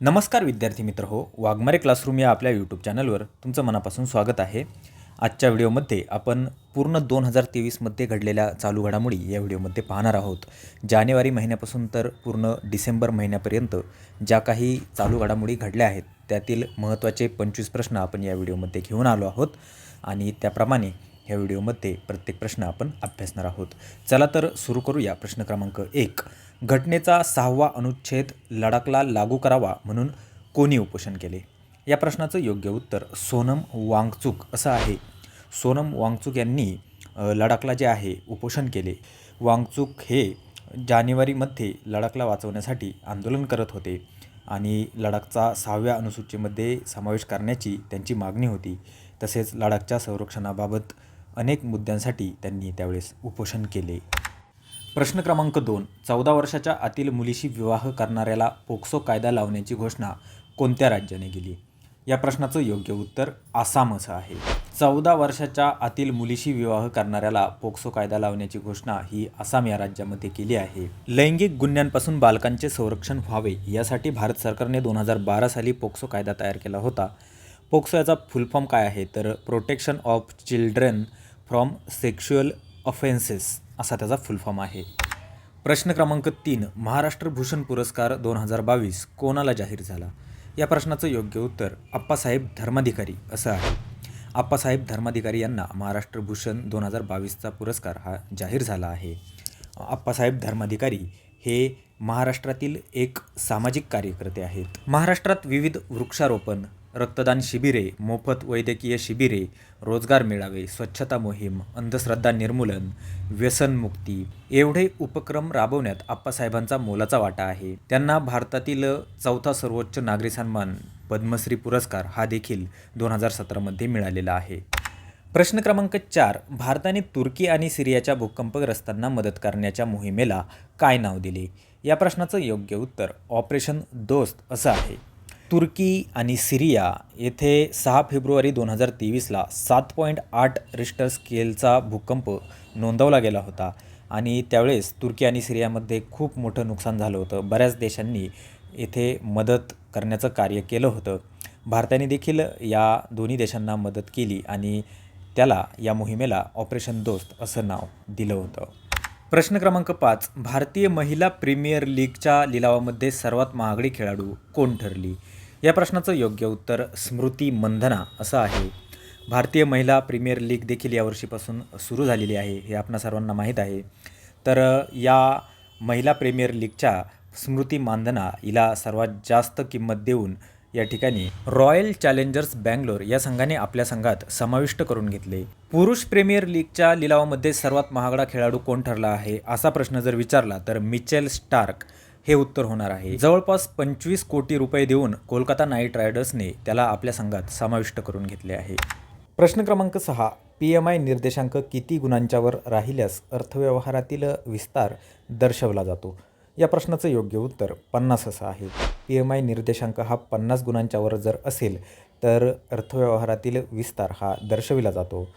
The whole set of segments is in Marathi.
नमस्कार विद्यार्थी मित्र हो वाघमारे क्लासरूम या आपल्या यूट्यूब चॅनलवर तुमचं मनापासून स्वागत आहे. आजच्या व्हिडिओमध्ये आपण पूर्ण दोन हजार तेवीसमध्ये घडलेल्या चालू घडामोडी या व्हिडिओमध्ये पाहणार आहोत. जानेवारी महिन्यापासून तर पूर्ण डिसेंबर महिन्यापर्यंत ज्या काही चालू घडामोडी घडल्या आहेत त्यातील महत्त्वाचे पंचवीस प्रश्न आपण या व्हिडिओमध्ये घेऊन आलो आहोत. आणि त्याप्रमाणे ह्या व्हिडिओमध्ये प्रत्येक प्रश्न आपण अभ्यासणार आहोत. चला तर सुरू करूया प्रश्न क्रमांक एक. घटनेचा सहावा अनुच्छेद लडाखला लागू करावा म्हणून कोणी उपोषण केले? या प्रश्नाचं योग्य उत्तर सोनम वांगचूक असं आहे. सोनम वांगचूक यांनी लडाखला जे आहे उपोषण केले. वांगचूक हे जानेवारीमध्ये लडाखला वाचवण्यासाठी आंदोलन करत होते आणि लडाखचा सहाव्या अनुसूचीमध्ये समावेश करण्याची त्यांची मागणी होती. तसेच लडाखच्या संरक्षणाबाबत अनेक मुद्द्यांसाठी त्यांनी त्यावेळेस उपोषण केले. प्रश्न क्रमांक दोन चौदा वर्षाच्या आतील मुलीशी विवाह करणाऱ्याला पोक्सो कायदा लावण्याची घोषणा कोणत्या राज्याने केली? या प्रश्नाचं योग्य उत्तर आसाम असं आहे. चौदा वर्षाच्या आतील मुलीशी विवाह करणाऱ्याला पोक्सो कायदा लावण्याची घोषणा ही आसाम या राज्यामध्ये केली आहे. लैंगिक गुन्ह्यांपासून बालकांचे संरक्षण व्हावे यासाठी भारत सरकारने दोन हजार बारा साली पोक्सो कायदा तयार केला होता. पोक्सो याचा फुलफॉर्म काय आहे? तर protection of children from sexual offences असा त्याचा फुलफॉर्म आहे. प्रश्न क्रमांक तीन महाराष्ट्र भूषण पुरस्कार दोन हजार बावीस कोणाला जाहीर झाला? या प्रश्नाचं योग्य उत्तर आप्पासाहेब धर्माधिकारी असं आहे. आप्पासाहेब धर्माधिकारी यांना महाराष्ट्र भूषण दोन हजार बावीसचा पुरस्कार हा जाहीर झाला आहे. आप्पासाहेब धर्माधिकारी हे महाराष्ट्रातील एक सामाजिक कार्यकर्ते आहेत. महाराष्ट्रात विविध वृक्षारोपण रक्तदान शिबिरे मोफत वैद्यकीय शिबिरे रोजगार मेळावे स्वच्छता मोहीम अंधश्रद्धा निर्मूलन व्यसनमुक्ती एवढे उपक्रम राबवण्यात आप्पासाहेबांचा मोलाचा वाटा आहे. त्यांना भारतातील चौथा सर्वोच्च नागरी सन्मान पद्मश्री पुरस्कार हा देखील दोन हजार सतरामध्ये मिळालेला आहे. प्रश्न क्रमांक चार भारताने तुर्की आणि सिरियाच्या भूकंपग्रस्तांना मदत करण्याच्या मोहिमेला काय नाव दिले? या प्रश्नाचं योग्य उत्तर ऑपरेशन दोस्त असं आहे. तुर्की आणि सिरिया येथे सहा फेब्रुवारी दोन हजार तेवीसला सात पॉईंट आठ रिस्टर स्केलचा भूकंप नोंदवला गेला होता. आणि त्यावेळेस तुर्की आणि सिरियामध्ये खूप मोठं नुकसान झालं होतं. बऱ्याच देशांनी येथे मदत करण्याचं कार्य केलं होतं. भारताने देखील या दोन्ही देशांना मदत केली आणि त्याला या मोहिमेला ऑपरेशन दोस्त असं नाव दिलं होतं. प्रश्न क्रमांक पाच. भारतीय महिला प्रीमियर लीगच्या लिलावामध्ये सर्वात महागडी खेळाडू कोण ठरली? या प्रश्नाचं योग्य उत्तर स्मृती मंधना असं आहे. भारतीय महिला प्रीमियर लीग देखील यावर्षीपासून सुरू झालेली आहे हे आपणा सर्वांना माहीत आहे. तर या महिला प्रीमियर लीगच्या स्मृती मानधना हिला सर्वात जास्त किंमत देऊन या ठिकाणी रॉयल चॅलेंजर्स बँगलोर या संघाने आपल्या संघात समाविष्ट करून घेतले. पुरुष प्रीमियर लीगच्या लिलावामध्ये सर्वात महागडा खेळाडू कोण ठरला आहे? असा प्रश्न जर विचारला तर मिचेल स्टार्क हे उत्तर होणार आहे. जवळपास पंचवीस कोटी रुपये देऊन कोलकाता नाईट रायडर्सने त्याला आपल्या संघात समाविष्ट करून घेतले आहे. प्रश्न क्रमांक सहा पी एम आय निर्देशांक किती गुणांच्यावर राहिल्यास अर्थव्यवहारातील विस्तार दर्शवला जातो? या प्रश्नाचं योग्य उत्तर पन्नास असं आहे. पी एम आय निर्देशांक हा पन्नास गुणांच्यावर जर असेल तर अर्थव्यवहारातील विस्तार हा दर्शविला जातो.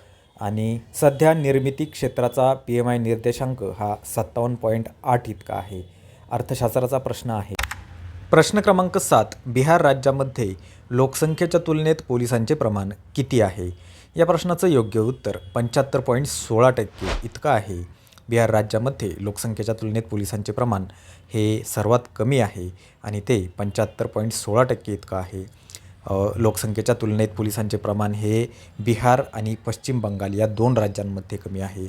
आणि सध्या निर्मिती क्षेत्राचा पी एम आय निर्देशांक हा सत्तावन्न पॉईंट आठ इतका आहे. अर्थशास्त्राचा प्रश्न आहे. प्रश्न क्रमांक सात. बिहार राज्यामध्ये लोकसंख्येच्या तुलनेत पोलिसांचे प्रमाण किती आहे? या प्रश्नाचं योग्य उत्तर पंच्याहत्तर पॉईंट सोळा टक्के इतकं आहे. बिहार राज्यामध्ये लोकसंख्येच्या तुलनेत पोलिसांचे प्रमाण हे सर्वात कमी आहे आणि ते पंच्याहत्तर पॉईंट सोळा टक्के इतकं आहे. लोकसंख्येच्या तुलनेत पोलिसांचे प्रमाण हे बिहार आणि पश्चिम बंगाल या दोन राज्यांमध्ये कमी आहे.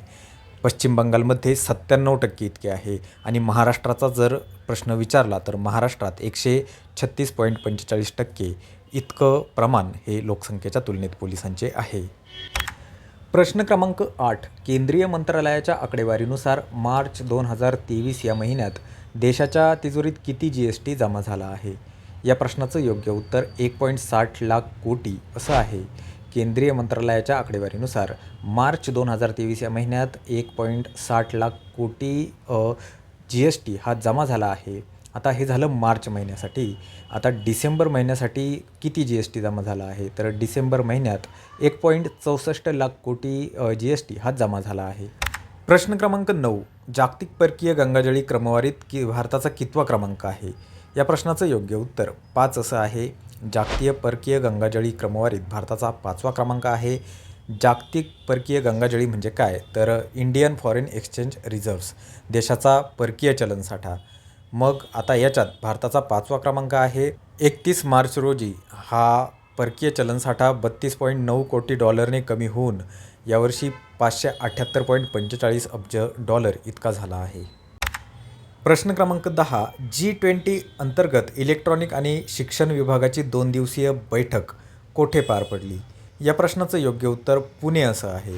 पश्चिम बंगालमध्ये सत्त्याण्णव टक्के इतके आहे. आणि महाराष्ट्राचा जर प्रश्न विचारला तर महाराष्ट्रात एकशे छत्तीस पॉईंट पंचेचाळीस टक्के इतकं प्रमाण हे लोकसंख्येच्या तुलनेत पोलिसांचे आहे. प्रश्न क्रमांक आठ. केंद्रीय मंत्रालयाच्या आकडेवारीनुसार मार्च दोन हजार तेवीस या महिन्यात देशाच्या तिजोरीत किती जी एस टी जमा झाला आहे? या प्रश्नाचं योग्य उत्तर एक पॉईंट साठ लाख कोटी असं आहे. केंद्रीय मंत्रालयाच्या आकडेवारीनुसार मार्च दोन हजार तेवीस या महिन्यात एक पॉईंट साठ लाख कोटी जी एस टी हा जमा झाला आहे. आता हे झालं मार्च महिन्यासाठी. आता डिसेंबर महिन्यासाठी किती जी एस टी जमा झाला आहे? तर डिसेंबर महिन्यात एक पॉईंट चौसष्ट लाख कोटी जी एस टी हा जमा झाला आहे. प्रश्न क्रमांक नऊ. जागतिक परकीय गंगाजळी क्रमवारीत की भारताचा कितवा क्रमांक आहे? या प्रश्नाचं योग्य उत्तर पाच असं आहे. जागतिक परकीय गंगाजळी क्रमवारीत भारताचा पाचवा क्रमांक आहे. जागतिक परकीय गंगाजळी म्हणजे काय? तर इंडियन फॉरेन एक्सचेंज रिझर्व्स देशाचा परकीय चलनसाठा. मग आता याच्यात भारताचा पाचवा क्रमांक आहे. एकतीस मार्च रोजी हा परकीय चलनसाठा बत्तीस पॉईंट नऊ कोटी डॉलरने कमी होऊन यावर्षी पाचशे अठ्ठ्याहत्तर पॉईंट पंचेचाळीस अब्ज डॉलर इतका झाला आहे. प्रश्न क्रमांक दहा जी ट्वेंटी अंतर्गत इलेक्ट्रॉनिक आणि शिक्षण विभागाची दोन दिवसीय बैठक कोठे पार पडली? या प्रश्नाचं योग्य उत्तर पुणे असं आहे.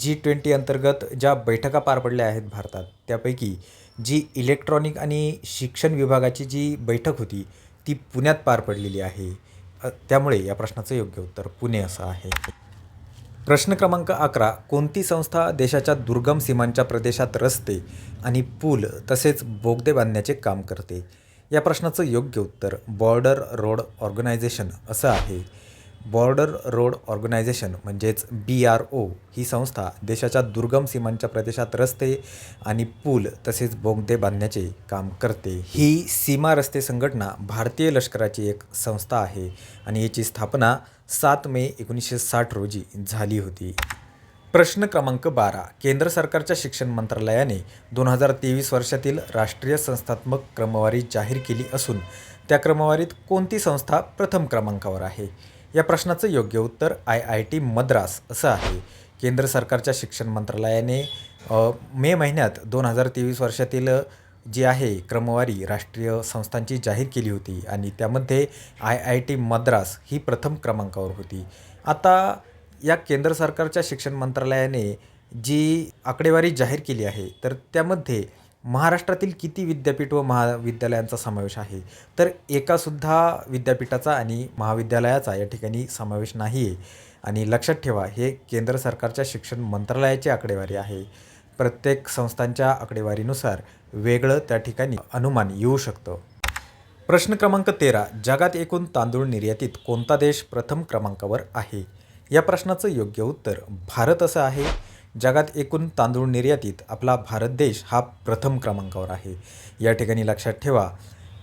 जी ट्वेंटी अंतर्गत ज्या बैठका पार पडल्या आहेत भारतात त्यापैकी जी इलेक्ट्रॉनिक आणि शिक्षण विभागाची जी बैठक होती ती पुण्यात पार पडलेली आहे. त्यामुळे या प्रश्नाचं योग्य उत्तर पुणे असं आहे. प्रश्न क्रमांक अकरा कोणती संस्था देशाच्या दुर्गम सीमांच्या प्रदेशात रस्ते आणि पूल तसेच बोगदे बांधण्याचे काम करते? या प्रश्नाचं योग्य उत्तर बॉर्डर रोड ऑर्गनायझेशन असं आहे. बॉर्डर रोड ऑर्गनायझेशन म्हणजेच बी आर ओ ही संस्था देशाच्या दुर्गम सीमांच्या प्रदेशात रस्ते आणि पूल तसेच बोगदे बांधण्याचे काम करते. ही सीमा रस्ते संघटना भारतीय लष्कराची एक संस्था आहे आणि याची स्थापना सात मे एकोणीसशे साठ रोजी झाली होती. प्रश्न क्रमांक बारा. केंद्र सरकारच्या शिक्षण मंत्रालयाने दोन हजार तेवीस वर्षातील राष्ट्रीय संस्थात्मक क्रमवारी जाहीर केली असून त्या क्रमवारीत कोणती संस्था प्रथम क्रमांकावर आहे? या प्रश्नाचं योग्य उत्तर आय आय टी मद्रास असं आहे. केंद्र सरकारच्या शिक्षण मंत्रालयाने मे महिन्यात दोन हजार तेवीस वर्षातील जी आहे क्रमवारी राष्ट्रीय संस्थांची जाहीर केली होती आणि त्यामध्ये आय आय टी मद्रास ही प्रथम क्रमांकावर होती. आता या केंद्र सरकारच्या शिक्षण मंत्रालयाने जी आकडेवारी जाहीर केली आहे तर त्यामध्ये महाराष्ट्रातील किती विद्यापीठ व महाविद्यालयांचा समावेश आहे? तर एकासुद्धा विद्यापीठाचा आणि महाविद्यालयाचा या ठिकाणी समावेश नाही आहे आणि लक्षात ठेवा हे केंद्र सरकारच्या शिक्षण मंत्रालयाची आकडेवारी आहे. प्रत्येक संस्थांच्या आकडेवारीनुसार वेगळं त्या ठिकाणी अनुमान येऊ शकतं. प्रश्न क्रमांक तेरा जगात एकूण तांदूळ निर्यातीत कोणता देश प्रथम क्रमांकावर आहे? या प्रश्नाचं योग्य उत्तर भारत असं आहे. जगात एकूण तांदूळ निर्यातीत आपला भारत देश हा प्रथम क्रमांकावर आहे. या ठिकाणी लक्षात ठेवा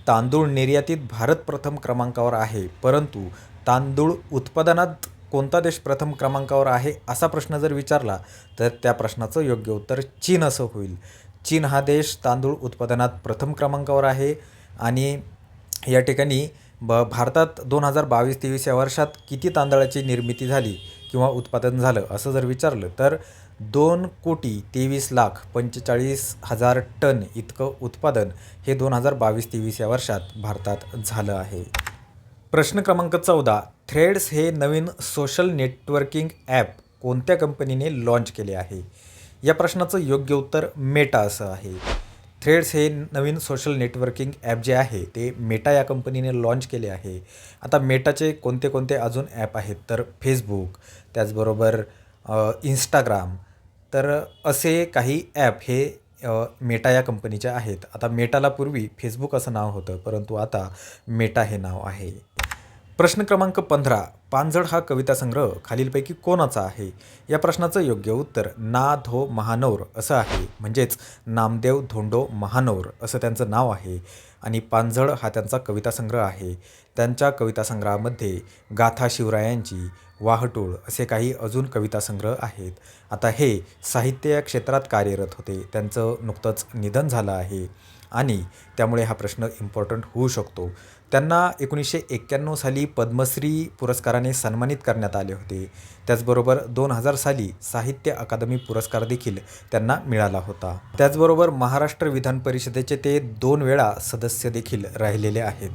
तांदूळ निर्यातीत भारत प्रथम क्रमांकावर आहे परंतु तांदूळ उत्पादनात कोणता देश प्रथम क्रमांकावर आहे असा प्रश्न जर विचारला तर त्या प्रश्नाचं योग्य उत्तर चीन असं होईल. चीन हा देश तांदूळ उत्पादनात प्रथम क्रमांकावर आहे आणि या ठिकाणी ब भारतात दोन हजार बावीस तेवीस या वर्षात किती तांदळाची निर्मिती झाली किंवा उत्पादन झालं असं जर विचारलं तर दोन कोटी तेवीस लाख पंचेचाळीस हजार टन इतकं उत्पादन हे दोन हजार बावीस तेवीस या वर्षात भारतात झालं आहे. प्रश्न क्रमांक चौदा थ्रेड्स हे नवीन सोशल नेटवर्किंग ॲप कोणत्या कंपनीने लॉन्च केले आहे? या प्रश्नाचं योग्य उत्तर मेटा असं आहे. थ्रेड्स हे नवीन सोशल नेटवर्किंग ॲप जे आहे ते मेटा या कंपनीने लॉन्च केले आहे. आता मेटाचे कोणते कोणते अजून ॲप आहेत? तर फेसबुक त्याचबरोबर इंस्टाग्राम तर असे काही ॲप हे मेटा या कंपनीचे आहेत. आता मेटाला पूर्वी फेसबुक असं नाव होतं परंतु आता मेटा हे नाव आहे. प्रश्न क्रमांक पंधरा पानझड हा कविता संग्रह खालीलपैकी कोणाचा आहे? या प्रश्नाचं योग्य उत्तर ना धो महानौर असं आहे. म्हणजेच नामदेव धोंडो महानौर असं त्यांचं नाव आहे. आणि पानझड हा त्यांचा कविता संग्रह आहे. त्यांच्या कविता संग्रहामध्ये गाथा शिवरायांची वाहटूळ असे काही अजून कविता संग्रह आहेत. आता हे साहित्य या क्षेत्रात कार्यरत होते. त्यांचं नुकतंच निधन झालं आहे. आणि त्यामुळे हा प्रश्न इम्पॉर्टंट होऊ शकतो. त्यांना एकोणीसशे एक्क्याण्णव साली पद्मश्री पुरस्काराने सन्मानित करण्यात आले होते. त्याचबरोबर दोन हजार साली साहित्य अकादमी पुरस्कार देखील त्यांना मिळाला होता. त्याचबरोबर महाराष्ट्र विधान परिषदेचे ते दोन वेळा सदस्य देखील राहिलेले आहेत.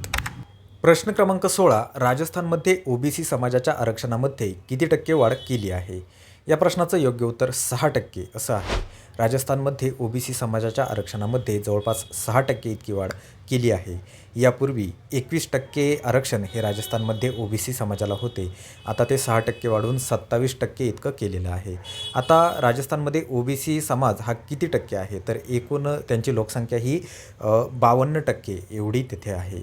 प्रश्न क्रमांक सोळा राजस्थानमध्ये ओबीसी समाजाच्या आरक्षणामध्ये किती टक्के वाढ केली आहे? या प्रश्नाचं योग्य उत्तर सहा टक्के असं आहे. राजस्थानमध्ये ओबीसी समाजाच्या आरक्षणामध्ये जवळपास सहा टक्के इतकी वाढ केली आहे. यापूर्वी एकवीस टक्के आरक्षण हे राजस्थानमध्ये ओबीसी समाजाला होते. आता ते सहा टक्के वाढून सत्तावीस टक्के इतकं केलेलं आहे. आता राजस्थानमध्ये ओबीसी समाज हा किती टक्के आहे? तर एकूण त्यांची लोकसंख्या ही बावन्न टक्के एवढी तिथे आहे.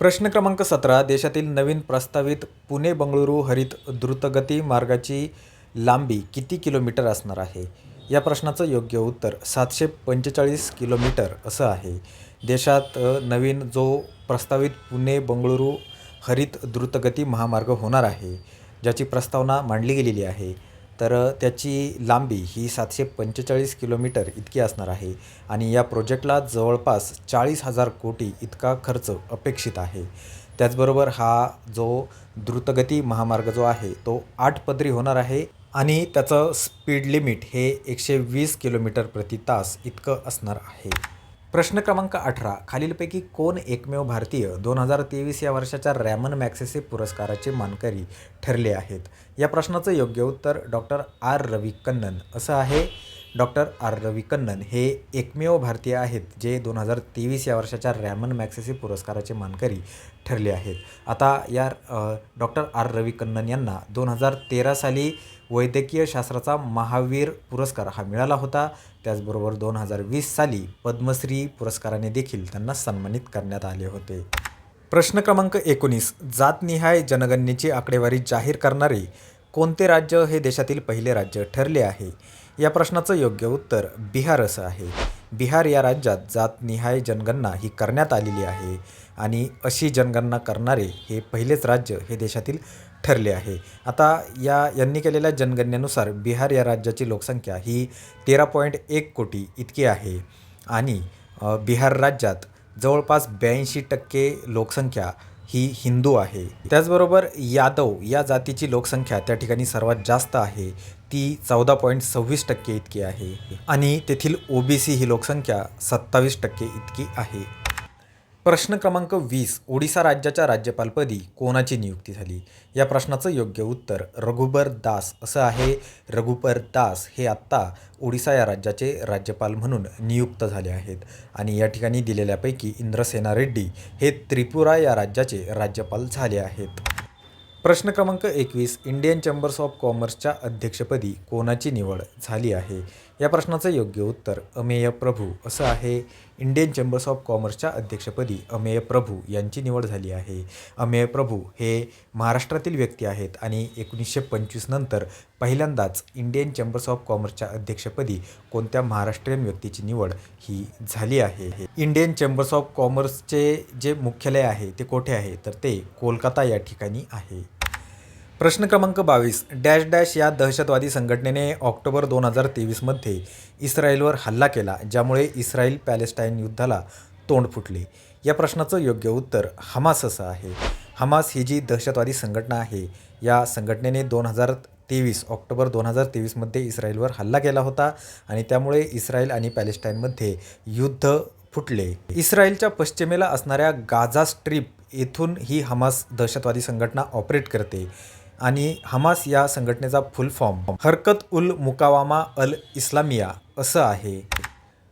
प्रश्न क्रमांक सतरा देशातील नवीन प्रस्तावित पुणे बंगळुरू हरित द्रुतगती मार्गाची लांबी किती किलोमीटर असणार आहे? या प्रश्नाचं योग्य उत्तर सातशे पंचेचाळीस किलोमीटर असं आहे. देशात नवीन जो प्रस्तावित पुणे बंगळुरू हरित द्रुतगती महामार्ग होणार आहे ज्याची प्रस्तावना मांडली गेलेली आहे तर त्याची लांबी ही सातशे पंचेचाळीस किलोमीटर इतकी असणार आहे आणि या प्रोजेक्टला जवळपास चाळीस हजार कोटी इतका खर्च अपेक्षित आहे. त्याचबरोबर हा जो द्रुतगती महामार्ग जो आहे तो आठ पदरी होणार आहे. आणि त्याचं स्पीड लिमिट हे एकशे वीस किलोमीटर प्रति तास इतकं असणार आहे. प्रश्न क्रमांक अठरा खालीलपैकी कोण एकमेव भारतीय दोन हजार तेवीस या वर्षाच्या रॅमन मॅक्सेसे पुरस्काराचे मानकरी ठरले आहेत? या प्रश्नाचं योग्य उत्तर डॉक्टर आर रवी कन्नन असं आहे डॉक्टर आर. रविकन्नन हे एकमेव भारतीय आहेत जे दोन हजार तेवीस या वर्षाच्या रॅमन मॅक्सेसी पुरस्काराचे मानकरी ठरले आहेत. आता या डॉक्टर आर. रवी कन्नन यांना दोन हजार तेरा साली वैद्यकीय शास्त्राचा महावीर पुरस्कार हा मिळाला होता. त्याचबरोबर दोन हजार वीस साली पद्मश्री पुरस्काराने देखील त्यांना सन्मानित करण्यात आले होते. प्रश्न क्रमांक एकोणीस जातनिहाय जनगणनेची आकडेवारी जाहीर करणारे कोणते राज्य हे देशातील पहिले राज्य ठरले आहे? या प्रश्नाचं योग्य उत्तर बिहार असं आहे. बिहार या राज्यात जातनिहाय जनगणना ही करण्यात आलेली आहे आणि अशी जनगणना करणारे हे पहिलेच राज्य हे देशातील ठरले आहे. आता या यांनी केलेल्या जनगणनेनुसार बिहार या राज्याची लोकसंख्या ही तेरा पॉईंट एक कोटी इतकी आहे आणि बिहार राज्यात जवळपास ब्याऐंशी टक्के लोकसंख्या ही हिंदू आहे. त्याचबरोबर यादव या जातीची लोकसंख्या त्या ठिकाणी सर्वात जास्त आहे. ती चौदा पॉईंट सव्वीस टक्के इतकी आहे. आणि तेथील ओबीसी ही लोकसंख्या सत्तावीस टक्के इतकी आहे. प्रश्न क्रमांक वीस ओडिसा राज्याच्या राज्यपालपदी कोणाची नियुक्ती झाली? या प्रश्नाचं योग्य उत्तर रघुबर दास. असं आहे रघुबर दास हे आत्ता ओडिसा या राज्याचे राज्यपाल म्हणून नियुक्त झाले आहेत. आणि या ठिकाणी दिलेल्यापैकी इंद्रसेना रेड्डी हे त्रिपुरा या राज्याचे राज्यपाल झाले आहेत. प्रश्न क्रमांक एकवीस इंडियन चेंबर्स ऑफ कॉमर्सच्या अध्यक्षपदी कोणाची निवड झाली आहे? या प्रश्नाचं योग्य उत्तर अमेय प्रभू. असं आहे. इंडियन चेंबर्स ऑफ कॉमर्सच्या अध्यक्षपदी अमेय प्रभू यांची निवड झाली आहे. अमेय प्रभू हे महाराष्ट्रातील व्यक्ती आहेत आणि एकोणीसशे पंचवीस नंतर पहिल्यांदाच इंडियन चेंबर्स ऑफ कॉमर्सच्या अध्यक्षपदी कोणत्या महाराष्ट्रीयन व्यक्तीची निवड ही झाली आहे इंडियन चेंबर्स ऑफ कॉमर्सचे जे मुख्यालय आहे ते कोठे आहे? तर ते कोलकाता या ठिकाणी आहे. प्रश्न क्रमांक बावीस डॅश डॅश या दहशतवादी संघटनेने ऑक्टोबर दोन हजार तेवीसमध्ये इस्रायलवर हल्ला केला ज्यामुळे इस्रायल पॅलेस्टाईन युद्धाला तोंड फुटले. या प्रश्नाचं योग्य उत्तर हमास असं आहे. हमास ही जी दहशतवादी संघटना आहे या संघटनेने दोन हजार तेवीस ऑक्टोबर दोन हजार तेवीसमध्ये इस्रायलवर हल्ला केला होता आणि त्यामुळे इस्रायल आणि पॅलेस्टाईनमध्ये युद्ध फुटले. इस्रायलच्या पश्चिमेला असणाऱ्या गाझा स्ट्रीप येथून ही हमास दहशतवादी संघटना ऑपरेट करते. आणि हमास या संघटनेचा फुल फॉर्म. हरकत उल मुकावामा अल इस्लामिया असं आहे.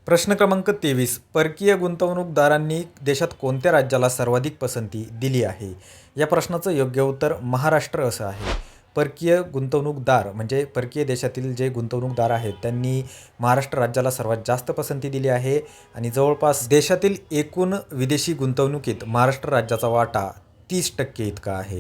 प्रश्न क्रमांक तेवीस. परकीय गुंतवणूकदारांनी देशात कोणत्या राज्याला सर्वाधिक पसंती दिली आहे? या प्रश्नाचं योग्य उत्तर महाराष्ट्र असं आहे. परकीय गुंतवणूकदार म्हणजे परकीय देशातील जे गुंतवणूकदार आहेत त्यांनी महाराष्ट्र राज्याला सर्वात जास्त पसंती दिली आहे आणि जवळपास देशातील एकूण विदेशी गुंतवणुकीत महाराष्ट्र राज्याचा वाटा तीस टक्के इतका आहे.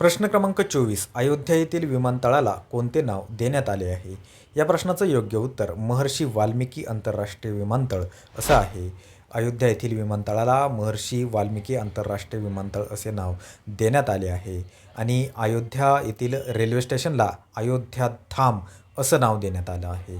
प्रश्न क्रमांक चोवीस अयोध्या येथील विमानतळाला कोणते नाव देण्यात आले आहे? या प्रश्नाचं योग्य उत्तर महर्षी वाल्मिकी आंतरराष्ट्रीय विमानतळ असं आहे. अयोध्या येथील विमानतळाला महर्षी वाल्मिकी आंतरराष्ट्रीय विमानतळ असे नाव देण्यात आले आहे. आणि अयोध्या येथील रेल्वे स्टेशनला अयोध्या धाम असं नाव देण्यात आलं आहे.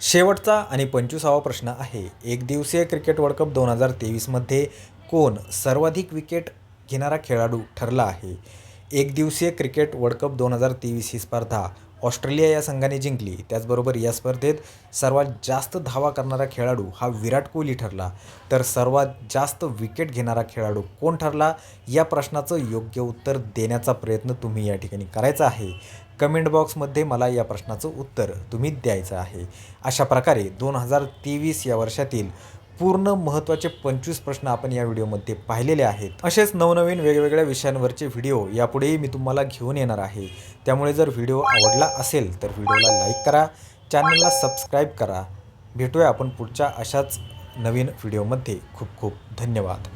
शेवटचा आणि पंचवीसावा प्रश्न आहे एक दिवसीय क्रिकेट वर्ल्ड कप दोन हजार तेवीसमध्ये कोण सर्वाधिक विकेट घेणारा खेळाडू ठरला आहे? एक दिवसीय क्रिकेट वर्ल्ड कप दोन हजार तेवीस ही स्पर्धा ऑस्ट्रेलिया या संघाने जिंकली. त्याचबरोबर या स्पर्धेत सर्वात जास्त धावा करणारा खेळाडू हा विराट कोहली ठरला. तर सर्वात जास्त विकेट घेणारा खेळाडू कोण ठरला? या प्रश्नाचं योग्य उत्तर देण्याचा प्रयत्न तुम्ही या ठिकाणी करायचा आहे. कमेंट बॉक्समध्ये मला या प्रश्नाचं उत्तर तुम्ही द्यायचं आहे. अशा प्रकारे दोन हजार तेवीस या वर्षातील पूर्ण महत्त्वाचे पंचवीस प्रश्न आपण या व्हिडिओमध्ये पाहिलेले आहेत. असेच नवनवीन वेगवेगळ्या विषयांवरचे व्हिडिओ यापुढेही मी तुम्हाला घेऊन येणार आहे. त्यामुळे जर व्हिडिओ आवडला असेल तर व्हिडिओला लाईक करा चॅनलला सबस्क्राईब करा. भेटूया आपण पुढच्या अशाच नवीन व्हिडिओमध्ये. खूप खूप धन्यवाद.